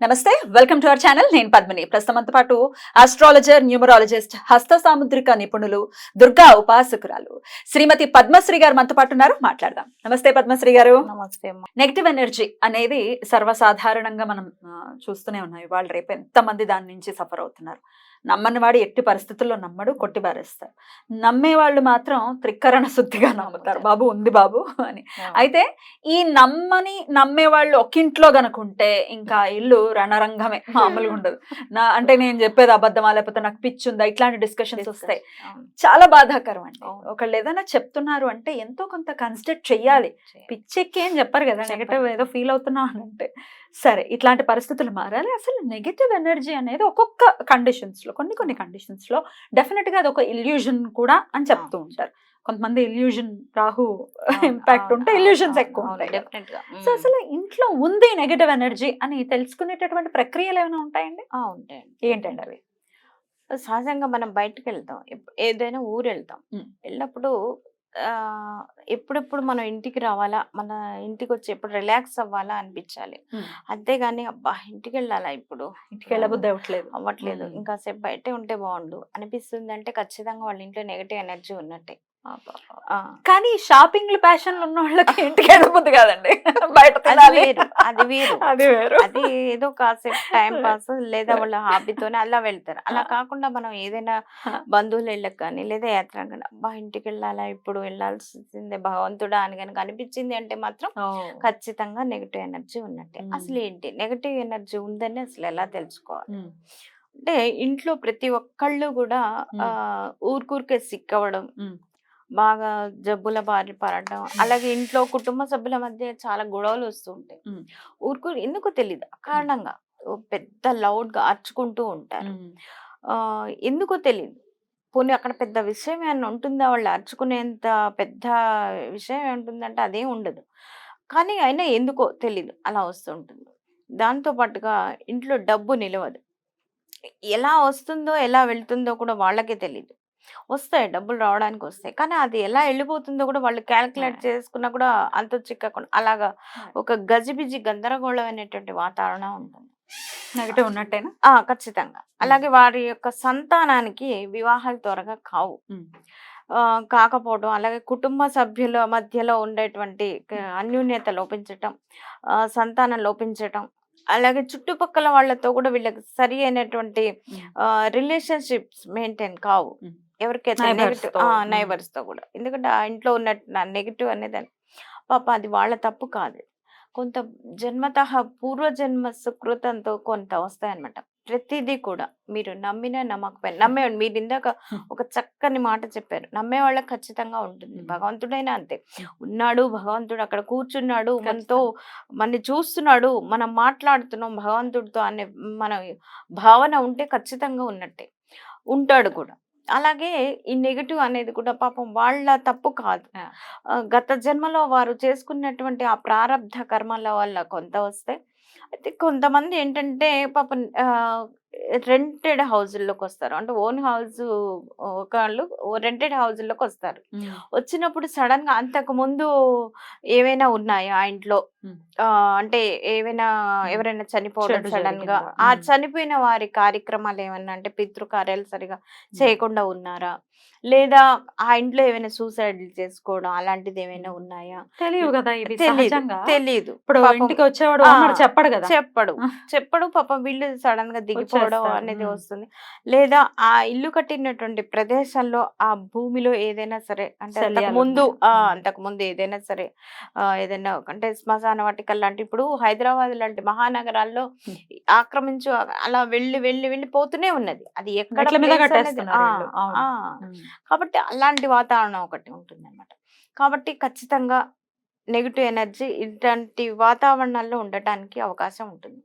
నమస్తే welcome to our channel. నేను పద్మిని. ప్రస్తుతం మనతో పాటు ఆస్ట్రాలజర్ న్యూమరాలజిస్ట్ హస్త సాముద్రిక నిపుణులు దుర్గా ఉపాసకురాలు శ్రీమతి పద్మశ్రీ గారు మనతో పాటు ఉన్నారు. మాట్లాడదాం. నమస్తే పద్మశ్రీ గారు. నమస్తే నెగిటివ్ ఎనర్జీ అనేది సర్వసాధారణంగా మనం చూస్తూనే ఉన్నాం. వాళ్ళు రేపు ఎంతమంది దాని నుంచి సఫర్ అవుతున్నారు? నమ్మని వాడు ఎట్టి పరిస్థితుల్లో నమ్మడు కొట్టి నమ్మే వాళ్ళు మాత్రం త్రికరణ శుద్ధిగా నమ్ముతారు. బాబు ఉంది బాబు అని. అయితే ఈ నమ్మని నమ్మే వాళ్ళు ఒకింట్లో గనుకుంటే ఇంకా ఇల్లు రణరంగమే మామూలుగా ఉండదు. నా అంటే నేను చెప్పేది అబద్ధమా లేకపోతే నాకు పిచ్చి ఉందా ఇట్లాంటి డిస్కషన్స్ వస్తాయి. చాలా బాధాకరం అండి. ఒకళ్ళు ఏదైనా చెప్తున్నారు అంటే ఎంతో కొంత కన్సిడర్ చెయ్యాలి. పిచ్చెక్కి ఏం చెప్పరు కదా. నెగటివ్ ఏదో ఫీల్ అవుతున్నావు అని అంటే. సరే ఇట్లాంటి పరిస్థితులు మారాలి. అసలు నెగటివ్ ఎనర్జీ అనేది ఒక్కొక్క కండిషన్స్లో కొన్ని కొన్ని కండిషన్స్లో డెఫినెట్గా అది ఒక ఇల్యూజన్ కూడా అని చెప్తూ. ఉంటారు. కొంతమంది ఇల్యూజన్ రాహు ఇంపాక్ట్ ఉంటే అవును, ఎక్కువ ఉంటాయి. సో. అసలు ఇంట్లో ఉంది నెగటివ్ ఎనర్జీ అని తెలుసుకునేటటువంటి ప్రక్రియలు ఏమైనా ఉంటాయండి? ఉంటాయండి ఏంటండి అవి? సహజంగా మనం బయటకు వెళ్తాం ఏదైనా ఊరు వెళ్తాం. వెళ్ళినప్పుడు ఎప్పుడెప్పుడు మనం ఇంటికి రావాలా? మన ఇంటికి వచ్చి ఎప్పుడు రిలాక్స్ అవ్వాలా అనిపించాలి. అంతేగాని అబ్బా! ఇంటికి వెళ్ళాలా ఇప్పుడు ఇంటికి వెళ్ళబుద్ధి అవ్వట్లేదు. అవ్వట్లేదు. ఇంకా సేపు బయటే ఉంటే బాగుండు అనిపిస్తుంది అంటే ఖచ్చితంగా వాళ్ళ ఇంట్లో నెగటివ్ ఎనర్జీ ఉన్నట్టే. కానీ షాపింగ్ ప్యాషన్లు ఉన్న వాళ్ళకి ఇంటికి వెళ్ళబుద్ధి కాదండి. బయట అది వేరు అది వేరు. అది వేరు. అది ఏదో కాసేపు టైం పాస్ లేదా వాళ్ళ హాబీతోనే అలా వెళ్తారు. అలా కాకుండా మనం ఏదైనా బంధువుల ఇళ్ళకి కానీ లేదా యాత్ర కానీ అబ్బా ఇంటికి వెళ్ళాలా? ఇప్పుడు వెళ్ళాల్సిందే భగవంతుడా అని కనుక అనిపించింది అంటే మాత్రం ఖచ్చితంగా నెగిటివ్ ఎనర్జీ ఉన్నట్టే. అసలు ఏంటి? నెగిటివ్ ఎనర్జీ ఉందని అసలు ఎలా తెలుసుకోవాలి. అంటే ఇంట్లో ప్రతి ఒక్కళ్ళు కూడా ఊరికూరికే సిక్ అవ్వడం మ్మ్. బాగా జబ్బుల బారి పడడం అలాగే ఇంట్లో కుటుంబ సభ్యుల మధ్య చాలా గొడవలు వస్తూ ఉంటాయి. ఊరుకు ఎందుకు తెలియదు అకారణంగా ఓ పెద్ద లౌడ్గా అరుచుకుంటూ ఉంటారు. ఎందుకో తెలియదు పోనీ అక్కడ పెద్ద విషయం ఏమైనా ఉంటుందా? వాళ్ళు అరుచుకునేంత పెద్ద విషయం ఉంటుందంటే అదేం ఉండదు. కానీ అయినా ఎందుకో తెలీదు. అలా వస్తుంటుంది దాంతో పాటుగా ఇంట్లో డబ్బు నిలవదు. ఎలా వస్తుందో ఎలా వెళ్తుందో కూడా వాళ్ళకే తెలియదు వస్తాయి డబ్బులు రావడానికి వస్తాయి కానీ అది ఎలా వెళ్ళిపోతుందో కూడా వాళ్ళు క్యాల్కులేట్. చేసుకున్నా కూడా అంత చిక్కకుండా అలాగా ఒక గజిబిజి గందరగోళం అనేటువంటి వాతావరణం ఉంటుంది. నెగటివ్ ఉన్నట్టేనా? ఖచ్చితంగా. అలాగే వారి యొక్క సంతానానికి వివాహాలు త్వరగా కావు. కాకపోవడం అలాగే కుటుంబ సభ్యుల మధ్యలో ఉండేటువంటి అన్యోన్యత లోపించటం సంతానం లోపించటం అలాగే చుట్టుపక్కల వాళ్ళతో కూడా వీళ్ళకి సరి అయినటువంటి. రిలేషన్షిప్స్ మెయింటైన్ కావు. ఎవరికైతే నెగిటివ్. నైబర్స్తో కూడా ఎందుకంటే ఆ ఇంట్లో ఉన్న నెగిటివ్ అనేది పాప అది వాళ్ళ తప్పు కాదు కొంత జన్మత పూర్వజన్మ సుకృతంతో కొంత వస్తాయన్నమాట ప్రతిదీ కూడా మీరు నమ్మినా నమ్మకపోయినా నమ్మే మీరు ఇందాక. ఒక చక్కని మాట చెప్పారు నమ్మే వాళ్ళకి ఖచ్చితంగా ఉంటుంది. భగవంతుడైనా అంతే. ఉన్నాడు భగవంతుడు అక్కడ కూర్చున్నాడు మనతో మనని చూస్తున్నాడు మనం మాట్లాడుతున్నాం భగవంతుడితో అనే మన భావన ఉంటే ఖచ్చితంగా ఉన్నట్టే ఉంటాడు కూడా అలాగే ఈ నెగిటివ్ అనేది కూడా పాపం వాళ్ళ తప్పు కాదు. గత జన్మలో వారు చేసుకున్నటువంటి ఆ ప్రారంధ కర్మల వల్ల కొంత వస్తాయి అయితే కొంతమంది ఏంటంటే పాపం రెంటెడ్ హౌజుల్లోకి వస్తారు. అంటే ఓన్ హౌస్ ఒకళ్ళు రెంటెడ్ హౌజుల్లోకి వస్తారు. వచ్చినప్పుడు సడన్గా అంతకు ముందు ఏవైనా ఉన్నాయా ఆ ఇంట్లో? అంటే ఏవైనా ఎవరైనా చనిపోవడం సడన్గా? ఆ. చనిపోయిన వారి కార్యక్రమాలు ఏమన్నా అంటే పితృకార్యాలు సరిగా చేయకుండా ఉన్నారా లేదా ఆ ఇంట్లో ఏమైనా సూసైడ్ చేసుకోవడం అలాంటిది ఏమైనా ఉన్నాయా తెలియవు కదా తెలీదు ఇప్పుడు పాపం ఇంటికి వచ్చేవాడు చెప్పడు కదా చెప్పడు. చెప్పడు పాపం వీళ్ళు సడన్గా దిగిపోవడం. అనేది. వస్తుంది లేదా ఆ ఇల్లు కట్టినటువంటి ప్రదేశంలో ఆ భూమిలో ఏదైనా సరే అంటే ముందు. అంతకు ముందు ఏదైనా సరే ఏదైనా అంటే శ్మశాన వాటికల్ లాంటి ఇప్పుడు హైదరాబాద్ లాంటి మహానగరాల్లో. ఆక్రమించు అలా వెళ్ళి వెళ్ళి వెళ్ళి పోతూనే ఉన్నది. అది ఎక్కడ. కాబట్టి అలాంటి వాతావరణం ఒకటి ఉంటుంది అనమాట కాబట్టి ఖచ్చితంగా నెగిటివ్ ఎనర్జీ ఇట్లాంటి వాతావరణాల్లో ఉండటానికి అవకాశం ఉంటుంది.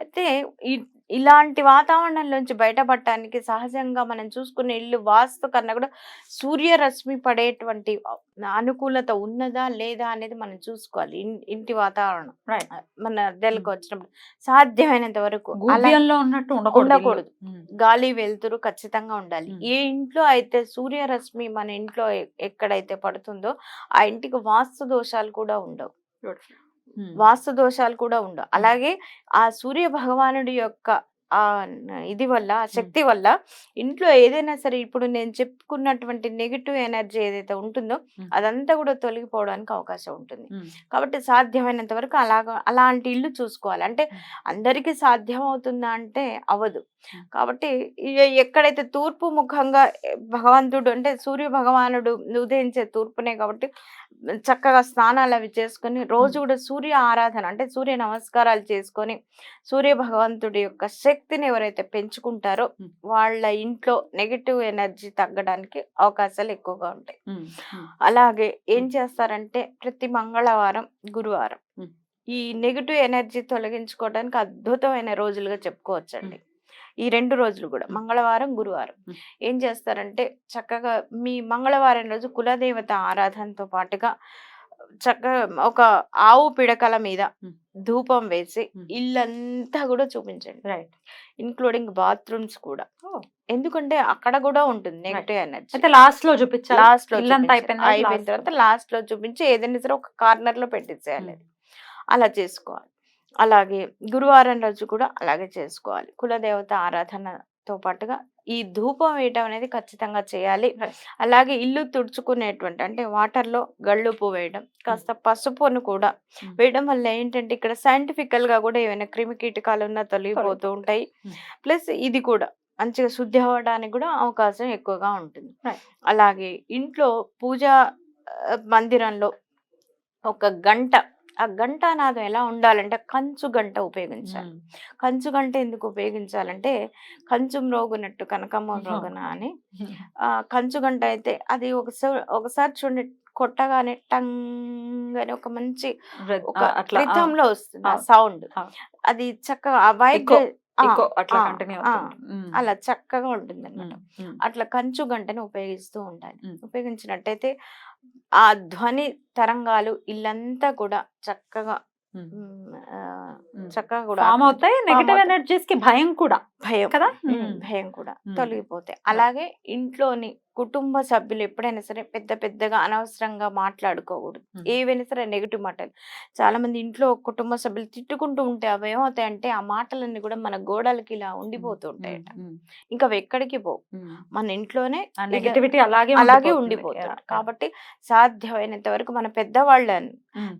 అయితే ఈ ఇలాంటి వాతావరణంలోంచి బయటపడటానికి సహజంగా మనం చూసుకునే ఇల్లు వాస్తు కన్నా కూడా సూర్యరశ్మి పడేటువంటి అనుకూలత ఉన్నదా లేదా అనేది మనం చూసుకోవాలి ఇంటి వాతావరణం. మన అద్దెలకు వచ్చినప్పుడు సాధ్యమైనంత వరకు ఉన్నట్టు ఉండకూడదు. ఉమ్. గాలి వెలుతురు ఖచ్చితంగా ఉండాలి మ్మ్. ఏ ఇంట్లో అయితే సూర్యరశ్మి మన ఇంట్లో ఎక్కడైతే పడుతుందో ఆ ఇంటికి వాస్తు దోషాలు కూడా ఉండవు. వాస్తు దోషాలు కూడా ఉండవు అలాగే ఆ సూర్య భగవానుడి యొక్క ఆ ఇది వల్ల ఆ శక్తి వల్ల ఇంట్లో ఏదైనా సరే ఇప్పుడు నేను చెప్పుకున్నటువంటి నెగిటివ్ ఎనర్జీ ఏదైతే ఉంటుందో. అదంతా కూడా తొలగిపోవడానికి అవకాశం ఉంటుంది. కాబట్టి సాధ్యమైనంత వరకు అలాగా అలాంటి ఇల్లు చూసుకోవాలి అంటే. అందరికీ సాధ్యం అవుతుందా అంటే అవ్వదు మ్మ్. కాబట్టి ఎక్కడైతే తూర్పు ముఖంగా భగవంతుడు అంటే సూర్య భగవానుడు ఉదయించే తూర్పునే కాబట్టి చక్కగా స్నానాలు అవి చేసుకొని రోజు కూడా సూర్య ఆరాధన అంటే సూర్య నమస్కారాలు చేసుకొని సూర్య భగవంతుడి యొక్క శక్తిని ఎవరైతే పెంచుకుంటారో. వాళ్ళ ఇంట్లో నెగిటివ్ ఎనర్జీ తగ్గడానికి అవకాశాలు ఎక్కువగా ఉంటాయి. అలాగే ఏం. చేస్తారంటే ప్రతి మంగళవారం గురువారం. ఈ నెగిటివ్ ఎనర్జీ తొలగించుకోవడానికి అద్భుతమైన రోజులుగా చెప్పుకోవచ్చండి ఈ రెండు రోజులు కూడా. మంగళవారం గురువారం. ఏం చేస్తారంటే చక్కగా మీ మంగళవారం రోజు కులదేవత ఆరాధనతో పాటుగా చక్కగా ఒక ఆవు పిడకల మీద. ధూపం వేసి. ఇల్లంతా కూడా చూపించండి రైట్ ఇంక్లూడింగ్ బాత్రూమ్స్ కూడా ఎందుకంటే అక్కడ కూడా ఉంటుంది నెగిటివ్ ఎనర్జీ అయితే లాస్ట్లో చూపించాలి లాస్ట్లో. అయిపోయిన తర్వాత లాస్ట్లో చూపించి ఏదైనా సరే ఒక కార్నర్లో పెట్టించేయాలి. అలా చేసుకోవాలి అలాగే గురువారం రోజు కూడా అలాగే చేసుకోవాలి కులదేవత ఆరాధనతో పాటుగా ఈ ధూపం వేయటం అనేది ఖచ్చితంగా చేయాలి. అలాగే ఇల్లు తుడుచుకునేటువంటి అంటే వాటర్లో గళ్ళుప్పు వేయడం కాస్త పసుపును కూడా మ్మ్. వేయడం వల్ల ఏంటంటే ఇక్కడ సైంటిఫికల్గా కూడా ఏమైనా క్రిమి కీటకాలు ఉన్నా తొలగిపోతూ ఉంటాయి మ్మ్. ప్లస్ ఇది కూడా మంచిగా శుద్ధి అవ్వడానికి కూడా అవకాశం ఎక్కువగా ఉంటుంది. అలాగే ఇంట్లో పూజా మందిరంలో ఒక గంట ఆ గంటానాదం ఎలా ఉండాలంటే కంచు గంట ఉపయోగించాలి. కంచు గంట ఎందుకు ఉపయోగించాలంటే కంచు మ్రోగునట్టు కనకమ్మ ఉహు. మ్రోగన అని ఆ కంచు గంట అయితే అది ఒకసారి ఒకసారి చూడండి కొట్టగానే టంగ్ అని ఒక మంచి ఒక ఆ, అట్లా ఆ, rhythm లో వస్తుంది ఆ సౌండ్. అది చక్కగా echo అట్లా అలా చక్కగా ఉంటుంది అనమాట అట్లా కంచు గంటని ఉపయోగిస్తూ ఉండాలి. ఉపయోగించినట్టయితే ఆ ధ్వని తరంగాలు ఇల్లంతా కూడా చక్కగా చక్కగా కూడా అవుతాయి. నెగటివ్. ఎనర్జీస్కి భయం కూడా. భయం. కదా. భయం కూడా. తొలగిపోతాయి. అలాగే ఇంట్లోని కుటుంబ సభ్యులు ఎప్పుడైనా సరే పెద్ద పెద్దగా అనవసరంగా మాట్లాడుకోకూడదు. ఏవైనా సరే నెగిటివ్ మాటలు. చాలా మంది ఇంట్లో కుటుంబ సభ్యులు తిట్టుకుంటూ ఉంటే అవి ఏమవుతాయంటే ఆ మాటలన్నీ కూడా మన గోడలకి ఇలా ఉండిపోతూ ఉంటాయట ఇంకా అవి ఎక్కడికి పోవు. ఉమ్. మన ఇంట్లోనే నెగటివిటీ అలాగే అలాగే yeah. కాబట్టి సాధ్యమైనంత వరకు మన పెద్దవాళ్ళని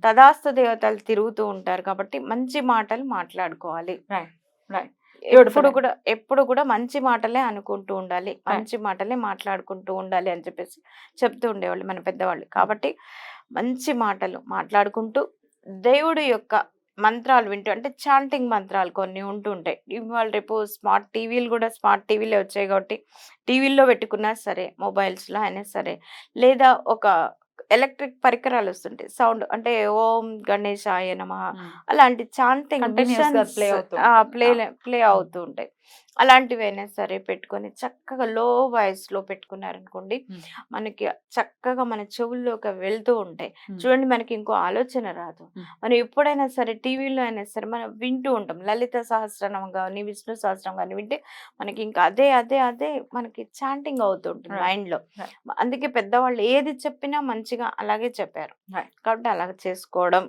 తదాస్తు దేవతలు తిరుగుతూ ఉంటారు కాబట్టి మంచి మాటలు మాట్లాడుకోవాలి. Right, right. ఎప్పుడు. కూడా ఎప్పుడు కూడా మంచి మాటలే అనుకుంటూ ఉండాలి. మంచి మాటలే మాట్లాడుకుంటూ ఉండాలి అని చెప్పేసి చెప్తూ ఉండేవాళ్ళు మన పెద్దవాళ్ళు. కాబట్టి మంచి మాటలు మాట్లాడుకుంటూ దేవుడి యొక్క మంత్రాలు వింటూ అంటే చాంటింగ్ మంత్రాలు కొన్ని ఉంటుంటాయి ఇవాళ రేపు స్మార్ట్ టీవీలు కూడా స్మార్ట్ టీవీలే వచ్చాయి కాబట్టి టీవీల్లో పెట్టుకున్నా సరే మొబైల్స్లో అయినా సరే లేదా ఒక ఎలక్ట్రిక్ పరికరాలు వస్తుంటాయి సౌండ్ అంటే ఓం గణేశాయ నమ. అలాంటి చాంటింగ్ ప్లే ఉంటుంది. ప్లే అవుతూ ఉంటాయి అలాంటివైనా సరే పెట్టుకొని చక్కగా లో వాయిస్లో పెట్టుకున్నారనుకోండి. మనకి చక్కగా మన చెవుల్లోకి వెళ్తూ ఉంటాయి. చూడండి మనకి ఇంకో ఆలోచన రాదు. మనం ఎప్పుడైనా సరే టీవీలో అయినా సరే మనం వింటూ ఉంటాం లలిత సహస్రనామం కానీ విష్ణు సహస్రం కానీ వింటే మనకి ఇంకా అదే అదే అదే మనకి చాంటింగ్ అవుతూ ఉంటుంది Right. మైండ్లో Right. అందుకే పెద్దవాళ్ళు ఏది చెప్పినా మంచిగా అలాగే చెప్పారు. కాబట్టి అలాగ చేసుకోవడం.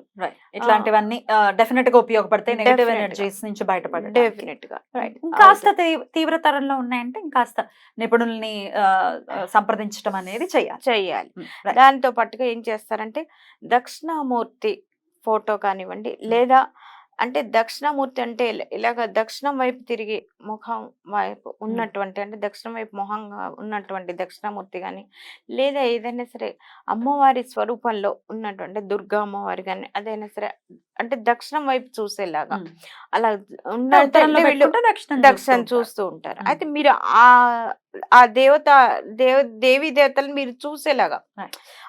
ఇట్లాంటివన్నీ డెఫినెట్గా ఉపయోగపడతాయి నెగటివ్. ఎనర్జీస్ నుంచి బయటపడడానికి డెఫినెట్గా రైట్ ఇంకాస్త తీ- తీవ్రతరంలో ఉన్నాయంటే ఇంకాస్త నిపుణుల్ని సంప్రదించడం అనేది చేయాలి right. దాంతో పాటుగా ఏం చేస్తారంటే దక్షిణామూర్తి ఫోటో కానివ్వండి లేదా అంటే దక్షిణామూర్తి అంటే ఇలా- ఇలాగ దక్షిణం వైపు తిరిగి ముఖం వైపు ఉన్నటువంటి అంటే దక్షిణం వైపు మొహంగా ఉన్నటువంటి దక్షిణామూర్తి కానీ లేదా ఏదైనా సరే అమ్మవారి స్వరూపంలో ఉన్నటువంటి దుర్గా అమ్మవారి కానీ అదైనా సరే అంటే దక్షిణం వైపు చూసేలాగా. అలా దక్షిణం దక్షిణం చూస్తూ ఉంటారు. అయితే మీరు ఆ ఆ దేవత దేవ దేవి దేవతలు మీరు చూసేలాగా.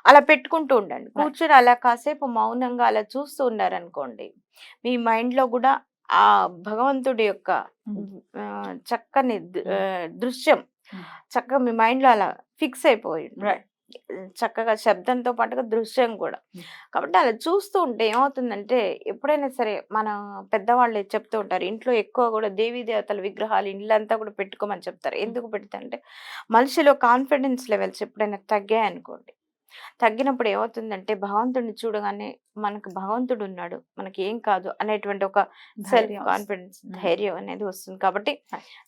అలా పెట్టుకుంటూ ఉండండి కూర్చొని అలా కాసేపు మౌనంగా అలా చూస్తూ ఉన్నారనుకోండి మీ మైండ్లో కూడా ఆ భగవంతుడి యొక్క చక్కని దృశ్యం. చక్కగా మీ మైండ్లో అలా ఫిక్స్ అయిపోయి. చక్కగా శబ్దంతో పాటుగా దృశ్యం కూడా. కాబట్టి అలా చూస్తూ ఉంటే ఏమవుతుందంటే ఎప్పుడైనా సరే మన పెద్దవాళ్ళు చెప్తూ ఉంటారు ఇంట్లో ఎక్కువ కూడా దేవీ దేవతల విగ్రహాలు ఇల్లంతా కూడా పెట్టుకోమని చెప్తారు. ఎందుకు పెడతారంటే మనిషిలో కాన్ఫిడెన్స్ లెవెల్స్ ఎప్పుడైనా తగ్గాయి అనుకోండి తగ్గినప్పుడు ఏమవుతుందంటే భగవంతుడిని చూడగానే మనకు భగవంతుడు ఉన్నాడు మనకి ఏం కాదు అనేటువంటి ఒక సెల్ఫ్. కాన్ఫిడెన్స్. ధైర్యం అనేది వస్తుంది. కాబట్టి.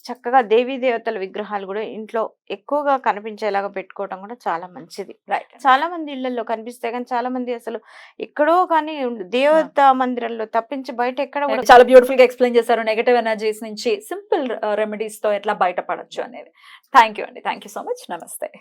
చక్కగా దేవీ దేవతల విగ్రహాలు కూడా ఇంట్లో ఎక్కువగా కనిపించేలాగా పెట్టుకోవడం కూడా చాలా మంచిది. రైట్ చాలా మంది ఇళ్ళలో కనిపిస్తాయి కానీ చాలా మంది అసలు ఎక్కడో కానీ దేవతా మందిరంలో తప్పించి బయట ఎక్కడ కూడా చాలా బ్యూటిఫుల్గా ఎక్స్ప్లెయిన్ చేశారు. నెగటివ్ ఎనర్జీస్ నుంచి సింపుల్ రెమెడీస్తో ఎట్లా బయటపడొచ్చు అనేది. థ్యాంక్ యూ అండి. Thank you so much. నమస్తే.